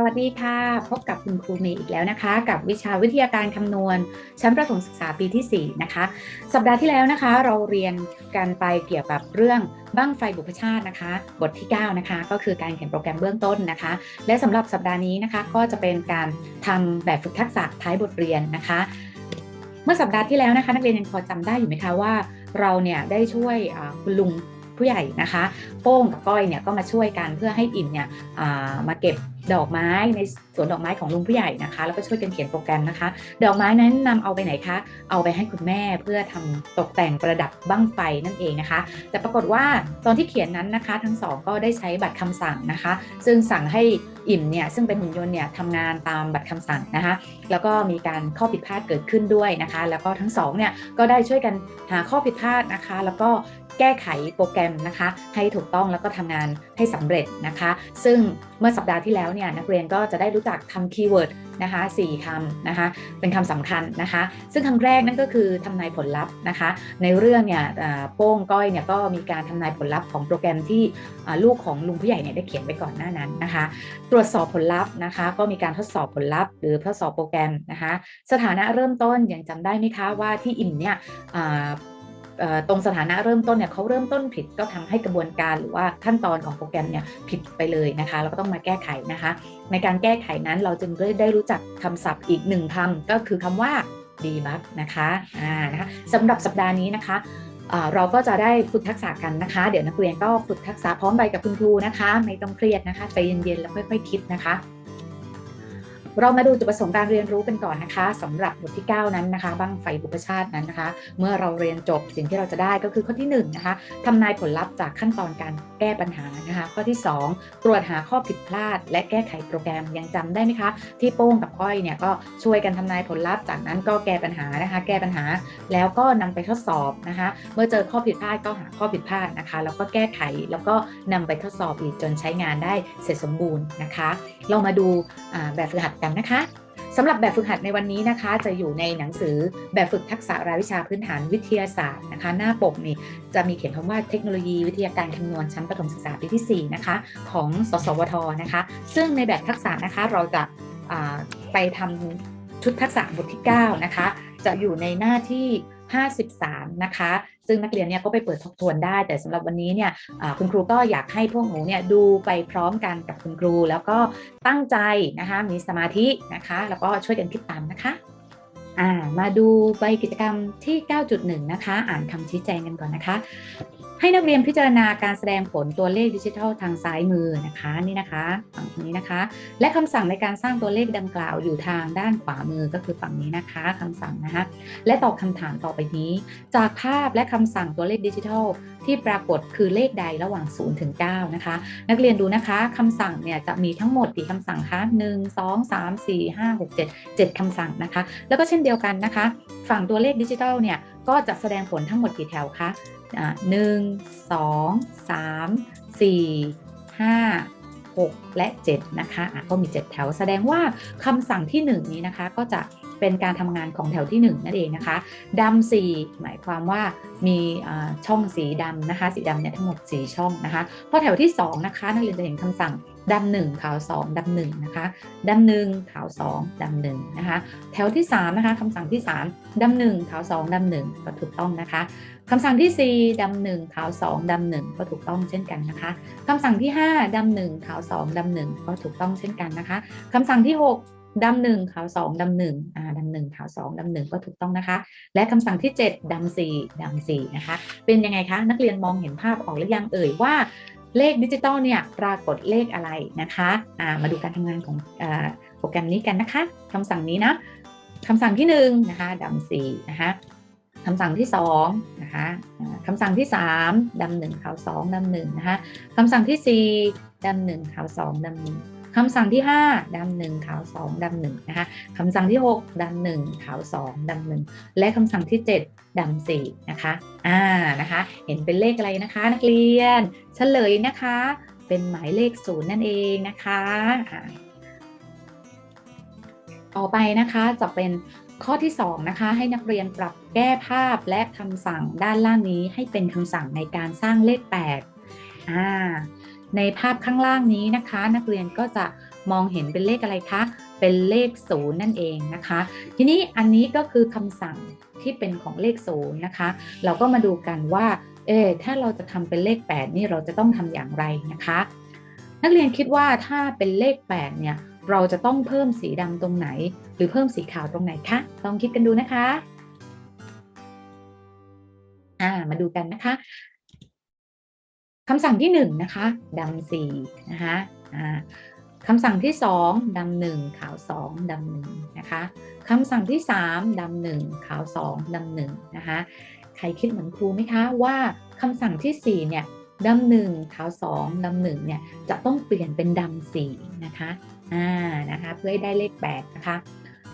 สวัสดีค่ะ พบกับคุณครูเมย์อีกแล้วนะคะ กับวิชาวิทยาการคำนวณ ชั้นประถมศึกษาปีที่ 4 นะคะ สัปดาห์ที่แล้วนะคะ เราเรียนกันไปเกี่ยวกับเรื่องบ้างไฟบุพชาตินะคะ บทที่ 9 นะคะ ก็คือการเขียนโปรแกรมเบื้องต้นนะคะ และสำหรับสัปดาห์นี้นะคะก็จะเป็นการทำแบบฝึกทักษะท้ายบทเรียนนะคะ เมื่อสัปดาห์ที่แล้วนะคะ นักเรียนยังพอจำได้อยู่ไหมคะว่า เราเนี่ยได้ช่วยคุณลุง ผู้ใหญ่นะคะโป้งกับก้อยเนี่ยก็มาช่วยกันเพื่อให้อิ่มเนี่ยมาเก็บดอกไม้ในสวนดอกไม้ของลุงผู้ใหญ่นะคะ แล้วก็ช่วยกันเขียนโปรแกรมนะคะ ดอกไม้นั้นนำเอาไปไหนคะ เอาไปให้คุณแม่เพื่อทำตกแต่งประดับบั้งไฟนั่นเองนะคะ แต่ปรากฏว่าตอนที่เขียนนั้นนะคะ ทั้งสองก็ได้ใช้บัตรคำสั่งนะคะ ซึ่งสั่งให้อิ่มเนี่ยซึ่งเป็นหุ่นยนต์เนี่ยทำงานตามบัตรคำสั่งนะคะ แล้วก็มีการข้อผิดพลาดเกิดขึ้นด้วยนะคะ แล้วก็ทั้งสองเนี่ยก็ได้ช่วยกันหาข้อผิดพลาดนะคะ แล้วก็ แก้ไขโปรแกรมนะคะ ให้ถูกต้องแล้วก็ทำงานให้สำเร็จนะคะ ซึ่งเมื่อสัปดาห์ที่แล้วเนี่ยนักเรียนก็จะได้รู้จักคำคีย์เวิร์ดนะคะ4คำนะคะ เป็นคำสำคัญนะคะ ซึ่งคำแรกนั่นก็คือทำนายผลลัพธ์นะคะ ในเรื่องเนี่ยโป้งก้อยเนี่ยก็มีการทำนายผลลัพธ์ของโปรแกรมที่ลูกของลุงผู้ใหญ่เนี่ยได้เขียนไว้ก่อนหน้านั้นนะคะ ตรวจสอบผลลัพธ์นะคะ ก็มีการทดสอบผลลัพธ์ หรือทดสอบโปรแกรมนะคะ สถานะเริ่มต้นยังจำได้ไหมคะว่าที่อิ่มเนี่ย ตรงสถานะเริ่มต้นเนี่ยเขาเริ่มต้นผิดก็ทำให้กระบวนการหรือว่าขั้นตอนของโปรแกรมเนี่ยผิดไปเลยนะคะเราก็ต้องมาแก้ไขนะคะ ในการแก้ไขนั้นเราจึงได้รู้จักคำศัพท์อีกหนึ่งคำก็คือคำว่า debug นะคะอ่านะคะสำหรับสัปดาห์นี้นะคะเราก็จะได้ฝึกทักษะกันนะคะ เดี๋ยวนักเรียนก็ฝึกทักษะพร้อมไปกับคุณครูนะคะ ไม่ต้องเครียดนะคะใจเย็นๆแล้วค่อยๆคิดนะคะ เรามาดูจุดประสงค์การเรียนรู้กันก่อนนะคะสำหรับบทที่ 9 นั้นนะคะบ้างไฟบุพชาตินั้นนะคะ เมื่อเราเรียนจบสิ่งที่เราจะได้ก็คือข้อที่1นนะคะทำนายผลลัพธ์จากขั้นตอนการแก้ปัญหานะคะ ข้อที่ 2 ตรวจหาข้อผิดพลาด และแก้ไขโปรแกรมยังจำได้ไหมคะ ที่โป้งกับก้อยเนี่ยก็ช่วยกันทำนายผลลัพธ์ จากนั้นก็แก้ปัญหานะคะ แก้ปัญหาแล้วก็นำไปทดสอบนะคะ เมื่อเจอข้อผิดพลาดก็หาข้อผิดพลาดนะคะ แล้วก็แก้ไขแล้วก็นำไปทดสอบอีกจนใช้งานได้เสร็จสมบูรณ์นะคะ เรามาดูแบบฝึกหัดกันนะคะสำหรับแบบฝึกหัดในวันนี้นะคะ จะอยู่ในหนังสือแบบฝึกทักษะรายวิชาพื้นฐานวิทยาศาสตร์นะคะ หน้าปกนี่จะมีเขียนคำว่าเทคโนโลยีวิทยาการคำนวณชั้นประถมศึกษาปีที่ 4 นะคะ ของสสวทนะคะ ซึ่งในแบบทักษะนะคะเราจะไปทำชุดทักษะบทที่ 9 นะคะ จะอยู่ในหน้าที่ 53 นะคะ ซึ่งนักเรียนเนี่ยก็ไปเปิดทบทวนได้ แต่สำหรับวันนี้เนี่ยคุณครูก็อยากให้พวกหนูเนี่ยดูไปพร้อมกันกับคุณครู แล้วก็ตั้งใจนะคะมีสมาธินะคะ แล้วก็ช่วยกันคิดตามนะคะมาดูใบกิจกรรมที่ 9.1 นะคะ อ่านคำชี้แจงกันก่อนนะคะ ให้นักเรียนพิจารณาการแสดงผลตัวเลขดิจิทัลทางซ้ายมือนะคะนี่นะคะฝั่งนี้นะคะ และคำสั่งในการสร้างตัวเลขดังกล่าวอยู่ทางด้านขวามือก็คือฝั่งนี้นะคะคำสั่งนะคะและตอบคำถามต่อไปนี้ จากภาพและคำสั่งตัวเลขดิจิทัล ที่ปรากฏคือเลขใดระหว่าง0ถึง9นะคะ นักเรียนดูนะคะคำสั่งเนี่ยจะมีทั้งหมดกี่คำสั่งคะ1 2 3 4 5 6 7 7คำสั่งนะคะ แล้วก็เช่นเดียวกันนะคะ ฝั่งตัวเลขดิจิทัลเนี่ยก็จะแสดงผลทั้งหมดกี่แถวคะ หนึ่งสองสามสี่ห้าหกและ7นะคะะก็มี 7 แถวแสดงว่าคำสั่งที่ 1 นี้นะคะ ก็จะ เป็นการทำงานของแถวที่ 1 นั่นเองนะคะดำสีหมายความว่ามีช่องสีดำนะคะ สีดำเนี่ยทั้งหมด 4 ช่องนะคะพอแถวที่ 2 นะคะนักเรียนจะเห็นคำสั่งดำหนึ่งขาวสองดำหนึ่งนะคะดำหนึ่งขาวสองดำหนึ่งนะคะ แถวที่3นะคะคำสั่งที่3ดำหนึ่งขาวสองดำหนึ่งก็ถูกต้องนะคะคำสั่งที่4ดำหนึ่งขาวสองดำหนึ่งก็ถูกต้องเช่นกันนะคะคำสั่งที่5ดำหนึ่งขาวสองดำหนึ่งก็ถูกต้องเช่นกันนะคะคำสั่งที่6 ดำหนึ่งขาวสองดำหนึ่งอ่าดำหนึ่งขาวสองดำหนึ่งก็ถูกต้องนะคะ และคำสั่งที่ 7ดำสี่ดำสี่นะคะ เป็นยังไงคะ นักเรียนมองเห็นภาพออกหรือยังเอ่ยว่าเลขดิจิตอลเนี่ยปรากฏเลขอะไรนะคะามาดูการทำงานของโปรแกรมนี้กันนะคะคำสั่งนี้นะคำสั่งที่1นนะคะดำสี่นะคะคำสั่งที่2นะคะคำสั่งที่ 3ดำหนึ่งขาวสองดำหนึ่งนะคะคำสั่งที่ 4ดำหนึ่งขาวสองดำหนึ่ง คำสั่งที่ 5ดำหนึ่งขาวสองดำหนึ่งนะคะคำสั่งที่ 6ดำหนึ่งขาวสองดำหนึ่งและคำสั่งที่ 7ดำสี่นะคะอ่านะคะ เห็นเป็นเลขอะไรนะคะ นักเรียนเฉลยนะคะ เป็นหมายเลขศูนย์นั่นเองนะคะต่อไปนะคะจะเป็นข้อที่ 2 นะคะ ให้นักเรียนปรับแก้ภาพและคำสั่งด้านล่างนี้ให้เป็นคำสั่งในการสร้างเลข 8 อ่า ในภาพข้างล่างนี้นะคะ นักเรียนก็จะมองเห็นเป็นเลขอะไรคะ เป็นเลขศูนย์นั่นเองนะคะ ทีนี้อันนี้ก็คือคำสั่งที่เป็นของเลขศูนย์นะคะ เราก็มาดูกันว่า เออถ้าเราจะทำเป็นเลข 8 นี่เราจะต้องทำอย่างไรนะคะ นักเรียนคิดว่าถ้าเป็นเลข 8 เนี่ย เราจะต้องเพิ่มสีดำตรงไหน หรือเพิ่มสีขาวตรงไหนคะ ลองคิดกันดูนะคะ อ่า มาดูกันนะคะ คำสั่งที่หนึ่งนะคะดำสี่นะคะคำสั่งที่สองดำหนึ่งขาวสองดำหนึ่งนะคะคำสั่งที่สามดำหนึ่งขาวสองดำหนึ่งนะคะใครคิดเหมือนครูไหมคะว่าคำสั่งที่สี่เนี่ยดำหนึ่งขาวสองดำหนึ่งเนี่ยจะต้องเปลี่ยนเป็นดำสี่นะคะอ่านะคะเพื่อให้ได้เลขแปดนะคะ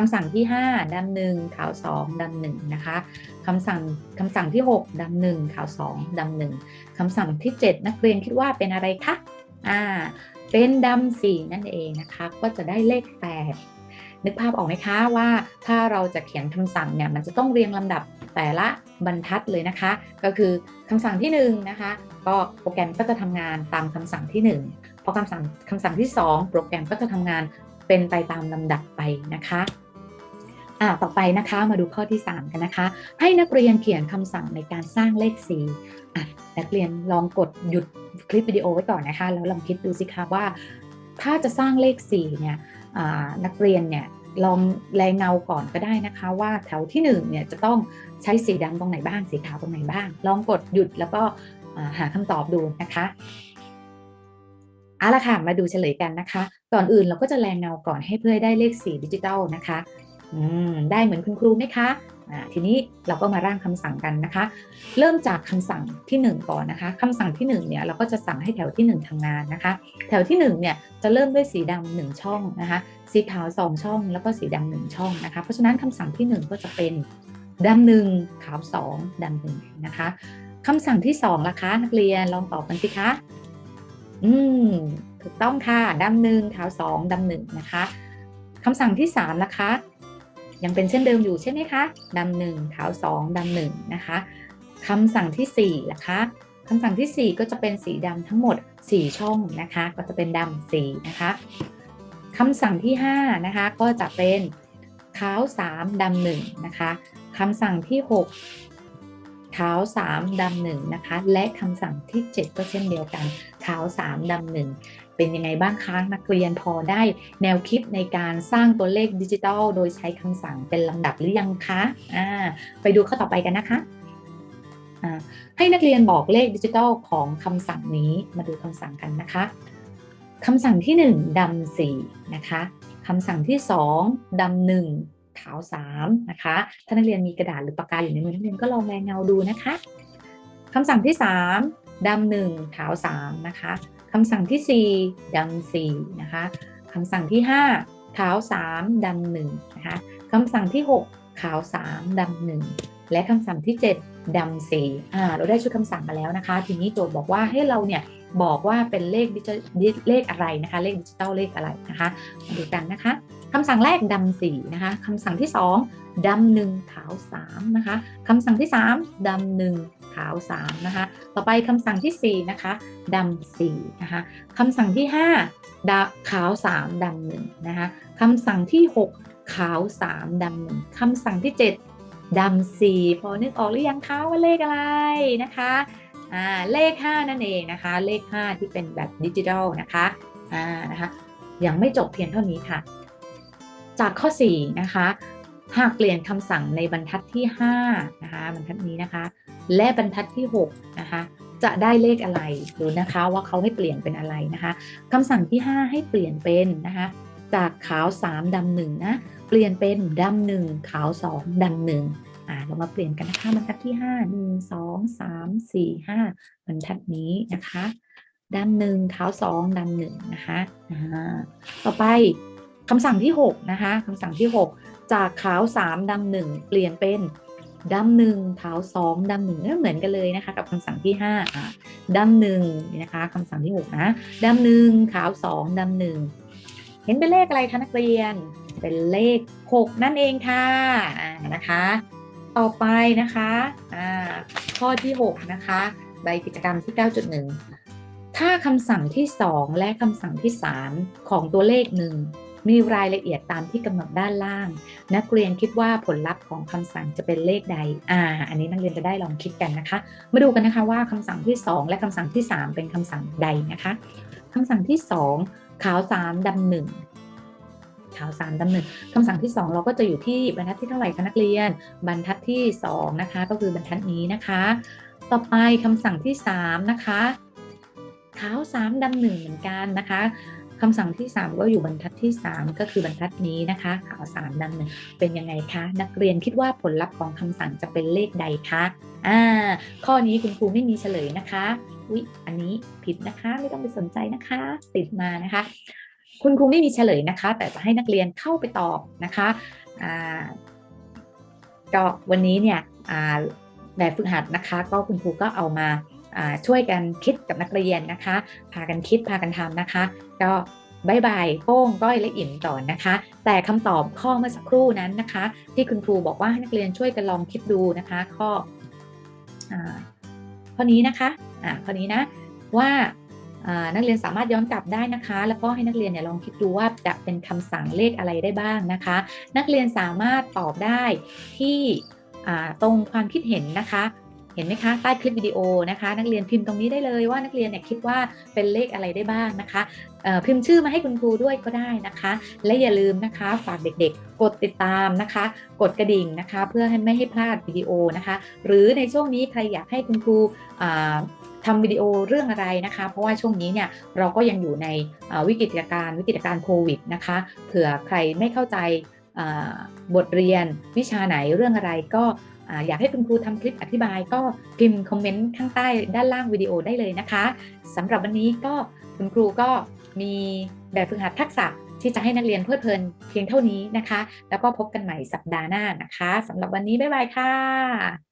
คำสั่งที่ 5ดำหนึ่งขาว 2ดำหนึ่งนะคะคำสั่งคำสั่งที่ 6ดำหนึ่งขาว 2ดำหนึ่งคำสั่งที่ 7 นักเรียนคิดว่าเป็นอะไรคะอ่าเป็นดำสี่นั่นเองนะคะ ก็จะได้เลข 8 นึกภาพออกไหมคะว่าถ้าเราจะเขียนคำสั่งเนี่ยมันจะต้องเรียงลำดับแต่ละบรรทัดเลยนะคะ ก็คือคำสั่งที่1นนะคะก็โปรแกรมก็จะทำงานตามคำสั่งที่ 1 พอคำสั่งคำสั่งที่ 2 โปรแกรมก็จะทำงานเป็นไปตามลำดับไปนะคะ อ่าต่อไปนะคะมาดูข้อที่ 3 กันนะคะ ให้นักเรียนเขียนคำสั่งในการสร้างเลขสีอะนักเรียนลองกดหยุดคลิปวิดีโอไว้ก่อนนะคะ แล้วลองคิดดูสิคะว่า ถ้าจะสร้างเลข4เนี่ยนักเรียนเนี่ยลองแรงเงาก่อนก็ได้นะคะ ว่าแถวที่1เนี่ยจะต้องใช้สีดำตรงไหนบ้างสีขาวตรงไหนบ้าง ลองกดหยุดแล้วก็หาคำตอบดูนะคะเอาละค่ะมาดูเฉลยกันนะคะ ก่อนอื่นเราก็จะแรงเงาก่อนให้เพื่อได้เลขสีดิจิตอลนะคะ ได้เหมือนคุณครูไหมคะทีนี้เราก็มาร่างคำสั่งกันนะคะ เริ่มจากคำสั่งที่ 1 ก่อนนะคะคำสั่งที่1เนี่ยเราก็จะสั่งให้แถวที่ 1ทำงานนะคะ แถวที่1เนี่ยจะเริ่มด้วยสีดำหนึ่งช่องนะคะ สีขาว 2 ช่อง แล้วก็สีดำหนึ่งช่องนะคะ เพราะฉะนั้นคำสั่งที่ 1 ก็จะเป็นดำหนึ่งขาว 2ดำหนึ่งนะคะคำสั่งที่2ล่ะคะนักเรียนลองตอบกันสิคะอืมถูกต้องค่ะดำหนึ่งขาวสองดำหนึ่งนะคะคำสั่งที่3นะคะ ยังเป็นเช่นเดิมอยู่ใช่ไหมคะดำหนึ่งขาวสองดำหนึ่งนะคะคำสั่งที่4ล่ะคะคำสั่งที่ 4 ก็จะเป็นสีดำทั้งหมด 4 ช่องนะคะ ก็จะเป็นดำสีนะคะคำสั่งที่5นะคะก็จะเป็นขาว3ดำหนึ่งนะคะคำสั่งที่6ขาว3ดำหนึ่งนะคะ และคำสั่งที่ 7 ก็เช่นเดียวกันขาว3ดำหนึ่ง เป็นยังไงบ้างคะนักเรียนพอได้แนวคิดในการสร้างตัวเลขดิจิทัล โดยใช้คำสั่งเป็นลำดับหรือยังคะอ่าไปดูข้อต่อไปกันนะคะอ่าให้นักเรียนบอกเลขดิจิทัลของคำสั่งนี้มาดูคำสั่งกันนะคะคำสั่งที่ 1ดำสี่นะคะคำสั่งที่ 2ดำหนึ่งขาว3นะคะ ถ้านักเรียนมีกระดาษหรือปากกาอยู่ในมือนักเรียนก็ลองแรงเงาดูนะคะคำสั่งที่ 3ดำหนึ่งขาว3นะคะ คำสั่งที่ 4 ดำ4นะคะคำสั่งที่ 5 ขาว 3 ดำ1นะคะคำสั่งที่ 6 ขาว 3 ดำ1และคำสั่งที่ 7 ดำ4อ่าเราได้ชุดคำสั่งมาแล้วนะคะ ทีนี้โจทย์บอกว่าให้เราเนี่ยบอกว่าเป็นเลขดิจิเลขอะไรนะคะ เลขดิจิตอลเลขอะไรนะคะมาดูกันนะคะคำสั่งแรกดำสี่นะคะคำสั่งที่ 2ดำหนึ่งขาว3นะคะคำสั่งที่ 3ดำหนึ่งาว3นะคะ ต่อไปคำสั่งที่ 4 นะคะดำสี่นะคะคำสั่งที่5ดาขาว 3ดำหนึ่งนะคะคำสั่งที่ 6 ขาว 3ดำหนึ่งคำสั่งที่ 7ดำสี่พอนึกออกหรือยังคะว่าเลขอะไรนะคะอ่าเลข 5 นั่นเองนะคะ เลข 5 ที่เป็นแบบดิจิทัลนะคะอ่านะคะยังไม่จบเพียงเท่านี้ค่ะ จากข้อ 4 นะคะ หากเปลี่ยนคำสั่งในบรรทัดที่5นะคะบรรทัดนี้นะคะ และบรรทัดที่6นะคะจะได้เลขอะไรดูนะคะว่าเขาให้เปลี่ยนเป็นอะไรนะคะคำสั่งที่ 5 ให้เปลี่ยนเป็นนะคะจากขาว 3 ดำหนึ่งนะเปลี่ยนเป็นดำหนึ่งขาว 2 ดำหนึ่งอ่าเรามาเปลี่ยนกันนะคะบรรทัดที่ 5 1 2 3 4 5บรรทัดนี้นะคะดำหนึ่งขาว2ดำหนึ่งนะคะอ่าต่อไปคำสั่งที่ 6 นะคะคำสั่งที่ 6 จากขาว3ดำหนึ่งเปลี่ยนเป็นดำหนึ่งขาวสองดำหนึ่งเหมือนกันเลยนะคะ กับคำสั่งที่5อ่าดำหนึ่งนะคะคำสั่งที่6นะดำหนึ่งขาวสองดำหนึ่งเห็นเป็นเลขอะไรคะนักเรียน เป็นเลข6นั่นเองค่ะนะคะ ต่อไปนะคะข้อที่6นะคะใบกิจกรรมที่ 9.1 ถ้าคำสั่งที่ 2 และคำสั่งที่ 3 ของตัวเลขหนึ่ง มีรายละเอียดตามที่กำหนดด้านล่าง นักเรียนคิดว่าผลลัพธ์ของคำสั่งจะเป็นเลขใด อ่า อันนี้นักเรียนจะได้ลองคิดกันนะคะ มาดูกันนะคะว่าคำสั่งที่ 2 และคำสั่งที่ 3 เป็นคำสั่งใดนะคะคำสั่งที่ 2 ขาว3ดำหนึ่งขาว3ดำหนึ่งคำสั่งที่ 2 เราก็จะอยู่ที่บรรทัดที่เท่าไหร่คะนักเรียน บรรทัดที่ 2 นะคะ ก็คือบรรทัดนี้นะคะ ต่อไปคำสั่งที่ 3 นะคะขาว3ดำหนึ่งเหมือนกันนะคะ คำสั่งที่ 3 ก็อยู่บรรทัดที่ 3 ก็คือบรรทัดนี้นะคะขาว3ดำหนึ่งเป็นยังไงคะนักเรียนคิดว่าผลลัพธ์ของคำสั่งจะเป็นเลขใดคะอ่าข้อนี้คุณครูไม่มีเฉลยนะคะอุ๊ยอันนี้ผิดนะคะไม่ต้องไปสนใจนะคะ ติดมานะคะ คุณครูไม่มีเฉลยนะคะ แต่จะให้นักเรียนเข้าไปตอบนะคะอ่าก็วันนี้เนี่ยอ่าแบบฝึกหัดนะคะ ก็คุณครูก็เอามา ช่วยกันคิดกับนักเรียนนะคะ พากันคิดพากันทำนะคะ ก็บายบายโป้งก้อยและอิ่มต่อนะคะ แต่คำตอบข้อเมื่อสักครู่นั้นนะคะ ที่คุณครูบอกว่าให้นักเรียนช่วยกันลองคิดดูนะคะ ข้อข้อนี้นะคะะข้อนี้นะว่านักเรียนสามารถย้อนกลับได้นะคะ แล้วก็ให้นักเรียนเนี่ยลองคิดดูว่าจะเป็นคำสั่งเลขอะไรได้บ้างนะคะ นักเรียนสามารถตอบได้ที่ตรงความคิดเห็นนะคะ เห็นไหมคะใต้คลิปวิดีโอนะคะ นักเรียนพิมพ์ตรงนี้ได้เลยว่านักเรียนเนี่ยคิดว่าเป็นเลขอะไรได้บ้างนะคะพิมพ์ชื่อมาให้คุณครูด้วยก็ได้นะคะ และอย่าลืมนะคะฝากเด็กๆ กดติดตามนะคะ กดกระดิ่งนะคะ เพื่อให้ไม่ให้พลาดวิดีโอนะคะ หรือในช่วงนี้ใครอยากให้คุณครูทำวิดีโอเรื่องอะไรนะคะ เพราะว่าช่วงนี้เนี่ยเราก็ยังอยู่ในวิกฤตการณ์วิกฤตการณ์โควิดนะคะ เผื่อใครไม่เข้าใจบทเรียนวิชาไหนเรื่องอะไรก็ อยากให้คุณครูทำคลิปอธิบายก็พิมพ์คอมเมนต์ข้างใต้ด้านล่างวิดีโอได้เลยนะคะสำหรับวันนี้ก็คุณครูก็มีแบบฝึกหัดทักษะที่จะให้นักเรียนเพลิดเพลินเพียงเท่านี้นะคะ แล้วก็พบกันใหม่สัปดาห์หน้านะคะสำหรับวันนี้บ๊ายบายค่ะ